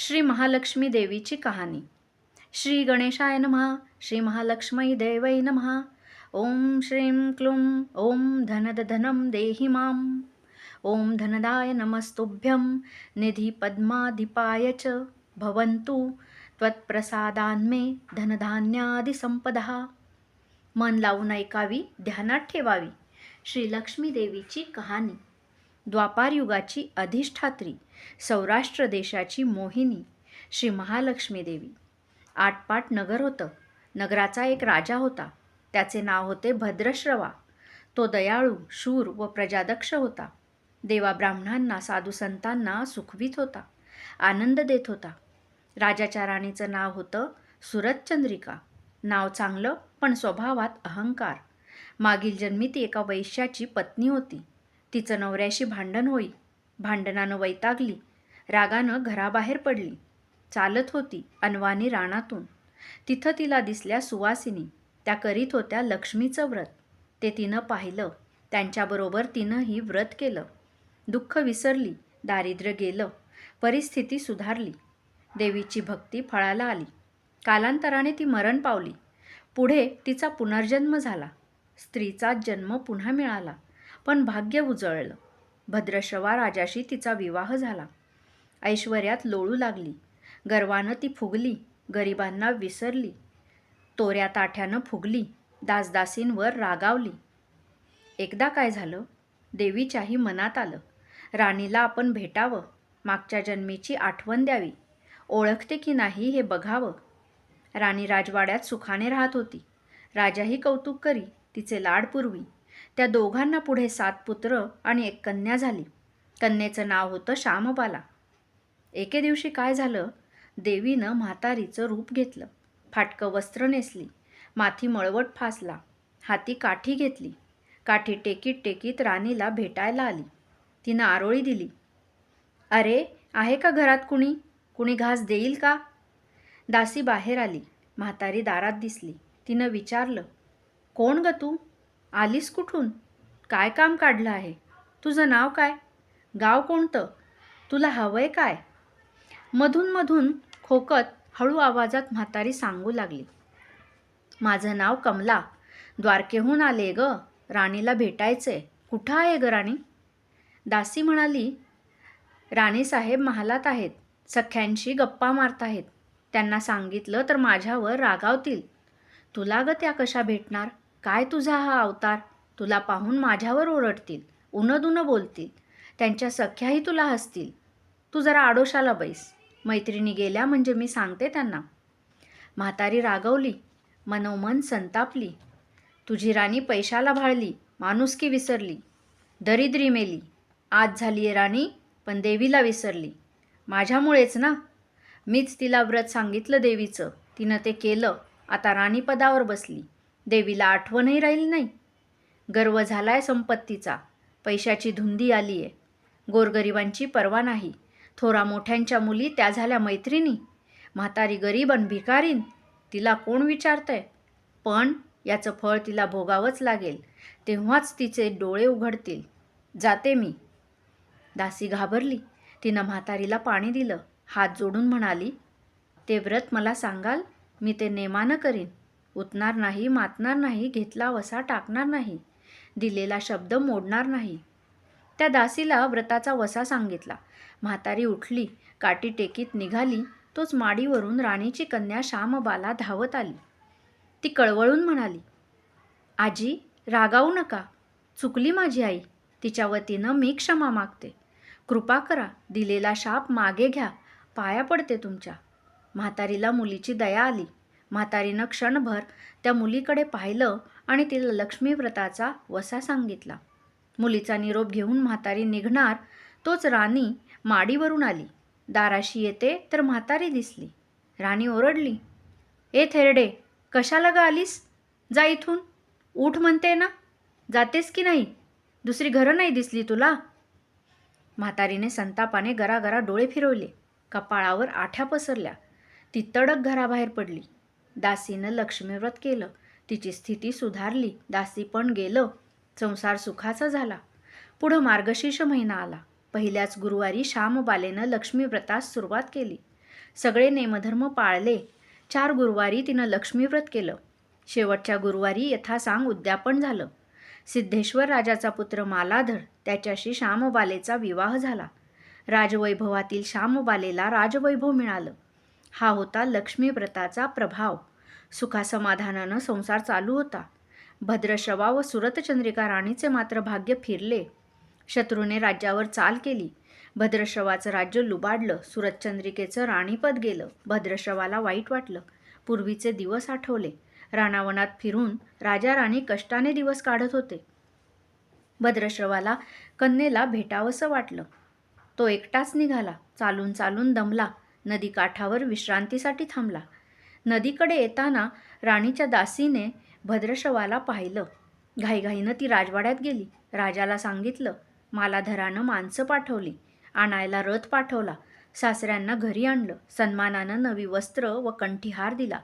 श्री महालक्ष्मी देवीची कहाणी. श्री गणेशाय नमः श्री महालक्ष्मी देवै नमः. ओम श्रीं क्लुं ओम धनदधनं देहि मां ओम धनदाय नमस्तुभ्यं निधी पद्माधिपाय च. भवन्तु त्वत्प्रसादान्मे धनधान्यादिसंपदः मन लावून ऐकावी ध्यानात ठेवावी. श्री लक्ष्मी देवीची कहाणी. द्वापारयुगाची अधिष्ठात्री सौराष्ट्र देशाची मोहिनी श्री महालक्ष्मी देवी. आटपाट नगर होतं. नगराचा एक राजा होता. त्याचे नाव होते भद्रश्रवा. तो दयाळू शूर व प्रजादक्ष होता. देवा ब्राह्मणांना साधू संतांना सुखवीत होता. आनंद देत होता. राजाच्या राणीचं नाव होतं सुरतचंद्रिका. नाव चांगलं पण स्वभावात अहंकार. मागील जन्मी ती एका वैश्याची पत्नी होती. तिचं नवऱ्याशी भांडण होई. भांडणानं वैतागली. रागानं घराबाहेर पडली. चालत होती अनवानी रानातून. तिथं तिला दिसल्या सुवासिनी त्या करीत होत्या लक्ष्मीचं व्रत. ते तिनं पाहिलं. त्यांच्याबरोबर तिनंही व्रत केलं. दुःख विसरली दारिद्र्य गेलं परिस्थिती सुधारली. देवीची भक्ती फळाला आली. कालांतराने ती मरण पावली. पुढे तिचा पुनर्जन्म झाला. स्त्रीचा जन्म पुन्हा मिळाला. पण भाग्य उजळलं. भद्रश्रवा राजाशी तिचा विवाह झाला. ऐश्वर्यात लोळू लागली. गर्वानं ती फुगली गरिबांना विसरली. तोऱ्या ताठ्यानं फुगली दासदासींवर रागावली. एकदा काय झालं? देवीच्याही मनात आलं. राणीला आपण भेटावं मागच्या जन्मीची आठवण द्यावी. ओळखते की नाही हे बघावं. राणी राजवाड्यात सुखाने राहत होती. राजाही कौतुक करी तिचे लाड पुरवी. त्या दोघांना पुढे सात पुत्र आणि एक कन्या झाली. कन्येचं नाव होतं श्यामबाला. एके दिवशी काय झालं? देवीनं म्हातारीचं रूप घेतलं. फाटकं वस्त्र नेसली. माथी मळवट फासला. हाती काठी घेतली. काठी टेकीत टेकीत राणीला भेटायला आली. तिनं आरोळी दिली. अरे आहे का घरात कुणी? कुणी घास देईल का? दासी बाहेर आली. म्हातारी दारात दिसली. तिनं विचारलं कोण ग तू? आलीस कुठून? काय काम काढलं आहे? तुझं नाव काय? गाव कोणतं? तुला हवंय काय? मधून मधून खोकत हळू आवाजात म्हातारी सांगू लागली. माझं नाव कमला. द्वारकेहून आले ग. राणीला भेटायचंय. कुठं आहे ग राणी? दासी म्हणाली राणीसाहेब महालात आहेत. सख्यांशी गप्पा मारत आहेत. त्यांना सांगितलं तर माझ्यावर रागावतील. तुला ग त्या कशा भेटणार? काय तुझा हा अवतार? तुला पाहून माझ्यावर ओरडतील उनदुनं बोलतील त्यांच्या सख्याही तुला हसतील. तू जरा आडोशाला बैस. मैत्रिणी गेल्या म्हणजे मी सांगते त्यांना. म्हातारी रागवली मनोमन संतापली. तुझी राणी पैशाला भाळली माणुसकी विसरली. दरिद्री मेली. आज झाली आहे राणी पण देवीला विसरली. माझ्यामुळेच ना? मीच तिला व्रत सांगितलं देवीचं. तिनं ते केलं. आता राणीपदावर बसली. देवीला आठवणही राहील नाही. गर्व झाला आहे संपत्तीचा. पैशाची धुंदी आली आहे गोरगरिबांची पर्वा नाही. थोरा मोठ्यांच्या मुली त्या झाल्या मैत्रिणी. म्हातारी गरीब आणि भिकारीन तिला कोण विचारतंय? पण याचं फळ तिला भोगावंच लागेल. तेव्हाच तिचे डोळे उघडतील. जाते मी. दासी घाबरली. तिनं म्हातारीला पाणी दिलं. हात जोडून म्हणाली ते व्रत मला सांगाल मी ते नेमानं करीन. उतणार नाही मातणार नाही घेतला वसा टाकणार नाही दिलेला शब्द मोडणार नाही. त्या दासीला व्रताचा वसा सांगितला. म्हातारी उठली काठी टेकीत निघाली तोच माडीवरून राणीची कन्या श्यामबाला धावत आली. ती कळवळून म्हणाली आजी रागावू नका. चुकली माझी आई. तिच्या वतीनं मी क्षमा मागते. कृपा करा दिलेला शाप मागे घ्या. पाया पडते तुमच्या. म्हातारीला मुलीची दया आली. म्हातारीनं क्षणभर त्या मुलीकडे पाहिलं आणि तिला लक्ष्मीव्रताचा वसा सांगितला. मुलीचा निरोप घेऊन म्हातारी निघणार तोच राणी माडीवरून आली. दाराशी येते तर म्हातारी दिसली. राणी ओरडली ए थेरडे कशाला ग आलीस? जा इथून. उठ म्हणते ना. जातेस की नाही? दुसरी घरं नाही दिसली तुला. म्हातारीने संतापाने गरागरा डोळे फिरवले. कपाळावर आठ्या पसरल्या. ती तडक घराबाहेर पडली. दासीनं लक्ष्मीव्रत केलं. तिची स्थिती सुधारली. दासी पण गेलं. संसार सुखाचा झाला. पुढं मार्गशीर्ष महिना आला. पहिल्याच गुरुवारी श्यामबालेनं लक्ष्मीव्रतास सुरुवात केली. सगळे नेमधर्म पाळले. चार गुरुवारी तिनं लक्ष्मीव्रत केलं. शेवटच्या गुरुवारी यथासांग उद्यापन झालं. सिद्धेश्वर राजाचा पुत्र मालाधर त्याच्याशी श्यामबालेचा विवाह झाला. राजवैभवातील श्यामबालेला राजवैभव मिळालं. हा होता लक्ष्मीव्रताचा प्रभाव. सुखासमाधानानं संसार चालू होता. भद्रश्रवा व सुरतचंद्रिका राणीचे मात्र भाग्य फिरले. शत्रूने राज्यावर चाल केली. भद्रश्रवाचं राज्य लुबाडलं. सुरतचंद्रिकेचं राणीपद गेलं. भद्रशवाला वाईट वाटलं. पूर्वीचे दिवस आठवले. राणावनात फिरून राजा राणी कष्टाने दिवस काढत होते. भद्रश्रवाला कन्येला भेटावंसं वाटलं. तो एकटाच निघाला. चालून चालून दमला. नदी काठावर विश्रांतीसाठी थांबला. नदीकडे येताना राणीच्या दासीने भद्रशवाला पाहिलं. घाईघाईनं ती राजवाड्यात गेली. राजाला सांगितलं मालाधरानं माणसं पाठवली. आणायला रथ पाठवला. सासऱ्यांना घरी आणलं. सन्मानानं नवी वस्त्र व कंठीहार दिला.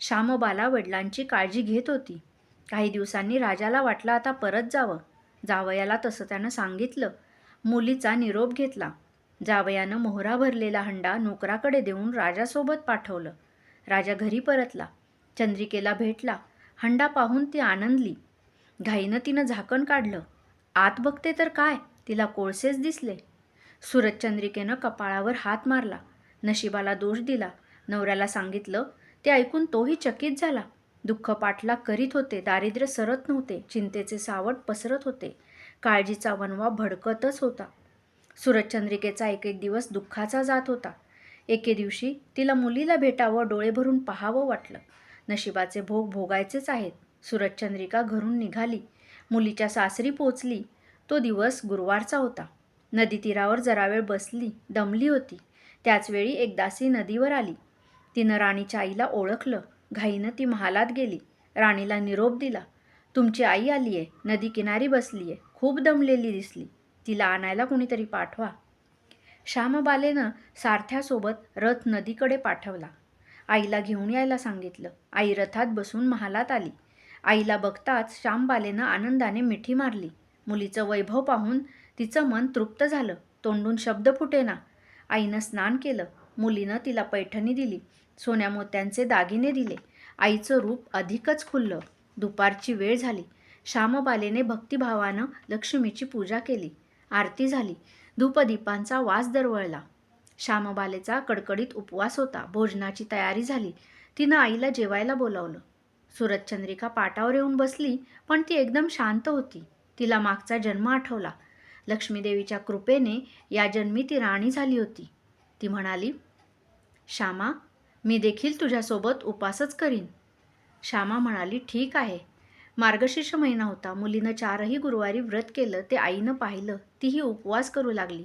श्यामबाला वडिलांची काळजी घेत होती. काही दिवसांनी राजाला वाटलं आता परत जावं. जावयाला तसं त्यानं सांगितलं. मुलीचा निरोप घेतला. जावयानं मोहरा भरलेला हंडा नोकराकडे देऊन राजासोबत पाठवलं. राजा घरी परतला. चंद्रिकेला भेटला. हंडा पाहून ती आनंदली. घाईनं तिनं झाकण काढलं. आत बघते तर काय? तिला कोळसेच दिसले. सुरतचंद्रिकेनं कपाळावर हात मारला. नशिबाला दोष दिला. नवऱ्याला सांगितलं ते ऐकून तोही चकित झाला. दुःख पाठलाग करीत होते. दारिद्र्य सरत नव्हते. चिंतेचे सावट पसरत होते. काळजीचा वनवा भडकतच होता. सूरजचंद्रिकेचा एक एक दिवस दुःखाचा जात होता. एके दिवशी तिला मुलीला भेटावं डोळे भरून पाहावं वाटलं. नशिबाचे भोग भोगायचेच आहेत. सूरजचंद्रिका घरून निघाली. मुलीच्या सासरी पोचली. तो दिवस गुरुवारचा होता. नदी तीरावर जरा वेळ बसली दमली होती. त्याचवेळी एक दासी नदीवर आली. तिनं राणीच्या आईला ओळखलं. घाईनं ती महालात गेली. राणीला निरोप दिला. तुमची आई आली आहे नदी किनारी बसली आहे खूप दमलेली दिसली. तिला आणायला कुणीतरी पाठवा. श्यामबालेनं सारथ्यासोबत रथ नदीकडे पाठवला. आईला घेऊन यायला सांगितलं. आई रथात बसून महालात आली. आईला बघताच श्यामबालेनं आनंदाने मिठी मारली. मुलीचं वैभव पाहून तिचं मन तृप्त झालं. तोंडून शब्द फुटेना. आईनं स्नान केलं. मुलीनं तिला पैठणी दिली. सोन्या मोत्यांचे दागिने दिले. आईचं रूप अधिकच खुललं. दुपारची वेळ झाली. श्यामबालेने भक्तिभावानं लक्ष्मीची पूजा केली. आरती झाली. धूपदीपांचा वास दरवळला. श्यामबालेचा कडकडीत उपवास होता. भोजनाची तयारी झाली. तिनं आईला जेवायला बोलावलं. सुरतचंद्रिका पाटावर येऊन बसली पण ती एकदम शांत होती. तिला मागचा जन्म आठवला. लक्ष्मीदेवीच्या कृपेने या जन्मी ती राणी झाली होती. ती म्हणाली श्यामा मी देखील तुझ्यासोबत उपासच करीन. श्यामा म्हणाली ठीक आहे. मार्गशीर्ष महिना होता. मुलीनं चारही गुरुवारी व्रत केलं ते आईनं पाहिलं तीही उपवास करू लागली.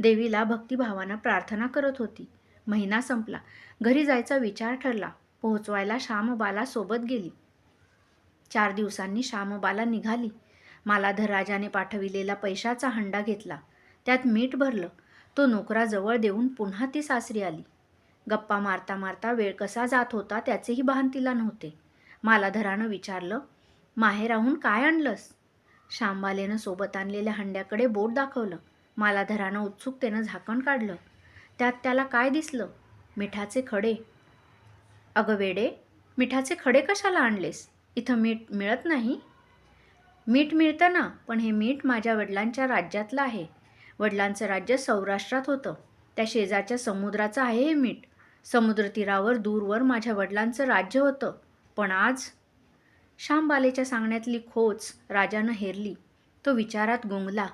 देवीला भक्तिभावानं प्रार्थना करत होती. महिना संपला. घरी जायचा विचार ठरला. पोहोचवायला श्यामबाला सोबत गेली. चार दिवसांनी श्यामबाला निघाली. मालाधर राजाने पाठविलेला पैशाचा हंडा घेतला. त्यात मीठ भरलं. तो नोकराजवळ देऊन पुन्हा ती सासरी आली. गप्पा मारता मारता वेळ कसा जात होता त्याचेही भान तिला नव्हते. मालाधरानं विचारलं माहेराहून काय आणलंस? शांबालेनं सोबत आणलेल्या हंड्याकडे बोट दाखवलं. मालाधरानं उत्सुकतेनं झाकण काढलं. त्यात त्याला काय दिसलं? मिठाचे खडे. अगं वेडे मिठाचे खडे कशाला आणलेस? इथं मीठ मिळत नाही? मीठ मिळतं ना पण हे मीठ माझ्या वडिलांच्या राज्यातलं आहे. वडिलांचं राज्य सौराष्ट्रात होतं. त्या शेजारच्या समुद्राचं आहे हे मीठ. समुद्रतीरावर दूरवर माझ्या वडिलांचं राज्य होतं. पण आज श्यामबालेच्या सांगण्यातली खोच राजानं हेरली. तो विचारात गुंगला.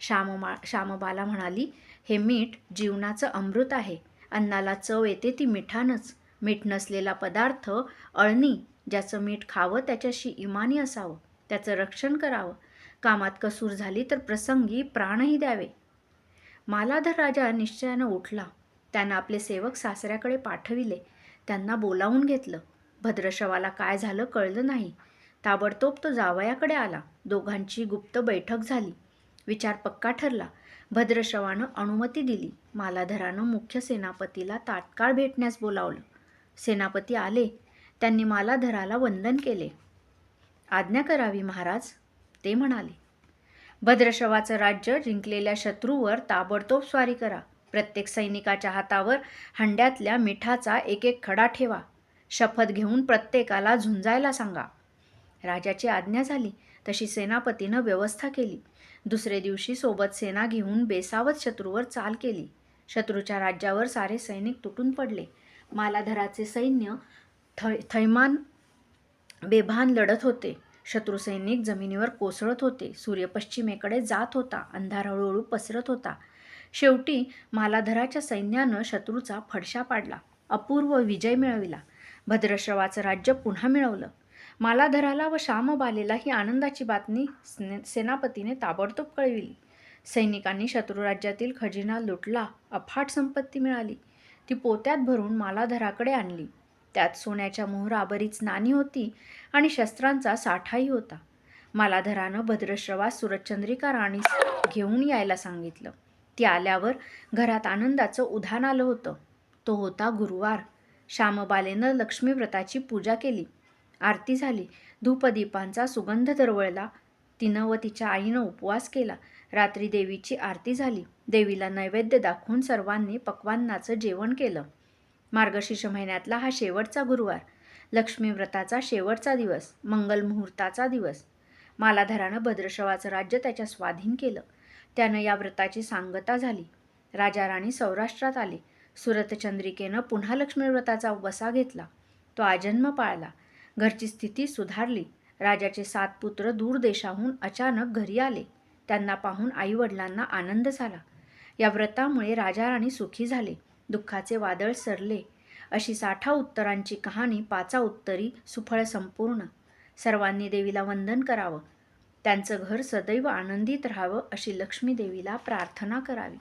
श्याममा श्यामबाला म्हणाली हे मीठ जीवनाचं अमृत आहे. अन्नाला चव येते ती मिठानंच. मीठ नसलेला पदार्थ अळणी ज्याचं मीठ खावं त्याच्याशी इमानी असावं. त्याचं रक्षण करावं. कामात कसूर झाली तर प्रसंगी प्राणही द्यावे. मालाधर राजा निश्चयानं उठला. त्यानं आपले सेवक सासऱ्याकडे पाठविले. त्यांना बोलावून घेतलं. भद्रशवाला काय झालं कळलं नाही. ताबडतोब तो जावयाकडे आला. दोघांची गुप्त बैठक झाली. विचार पक्का ठरला. भद्रश्रवानं अनुमती दिली. मालाधरानं मुख्य सेनापतीला तात्काळ भेटण्यास बोलावलं. सेनापती आले. त्यांनी मालाधराला वंदन केले. आज्ञा करावी महाराज ते म्हणाले. भद्रशवाचं राज्य जिंकलेल्या शत्रूवर ताबडतोब स्वारी करा. प्रत्येक सैनिकाच्या हातावर हंड्यातल्या मिठाचा एक एक खडा ठेवा. शपथ घेऊन प्रत्येकाला झुंजायला सांगा. राजाची आज्ञा झाली तशी सेनापतीनं व्यवस्था केली. दुसरे दिवशी सोबत सेना घेऊन बेसावत शत्रूवर चाल केली. शत्रूच्या राज्यावर सारे सैनिक तुटून पडले. मालाधराचे सैन्य थ थैमान बेभान लढत होते. शत्रू सैनिक जमिनीवर कोसळत होते. सूर्य पश्चिमेकडे जात होता. अंधार हळूहळू पसरत होता. शेवटी मालाधराच्या सैन्यानं शत्रूचा फडशा पाडला. अपूर्व विजय मिळविला. भद्रश्रवाचं राज्य पुन्हा मिळवलं. मालाधराला व श्यामबालेला ही आनंदाची बातमी सेनापतीने ताबडतोब कळविली. सैनिकांनी शत्रुराज्यातील खजिना लुटला अफाट संपत्ती मिळाली. ती पोत्यात भरून मालाधराकडे आणली. त्यात सोन्याच्या मोहरा बरीच नाणी होती आणि शस्त्रांचा साठाही होता. मालाधरानं भद्रश्रवास सुरतचंद्रिका राणीस घेऊन यायला सांगितलं. ती आल्यावर घरात आनंदाचं उधाण आलं होतं. तो होता गुरुवार. श्यामबालेनं लक्ष्मीव्रताची पूजा केली. आरती झाली. धूपदीपांचा सुगंध दरवळला. तिनं व तिच्या आईनं उपवास केला. रात्री देवीची आरती झाली. देवीला नैवेद्य दाखवून सर्वांनी पक्वांनाचं जेवण केलं. मार्गशीर्ष महिन्यातला हा शेवटचा गुरुवार. लक्ष्मी व्रताचा शेवटचा दिवस. मंगल मुहूर्ताचा दिवस. मालाधरानं भद्रशवाचं राज्य त्याच्या स्वाधीन केलं. त्यानं या व्रताची सांगता झाली. राजा राणी सौराष्ट्रात आले. सुरतचंद्रिकेनं पुन्हा लक्ष्मीव्रताचा वसा घेतला. तो आजन्म पाळला. घरची स्थिती सुधारली. राजाचे सात पुत्र दूर देशाहून अचानक घरी आले. त्यांना पाहून आईवडिलांना आनंद झाला. या व्रतामुळे राजा राणी सुखी झाले. दुःखाचे वादळ सरले. अशी साठा उत्तरांची कहाणी पाचा उत्तरी सुफळ संपूर्ण. सर्वांनी देवीला वंदन करावं. त्यांचं घर सदैव आनंदित राहावं अशी लक्ष्मी देवीला प्रार्थना करावी.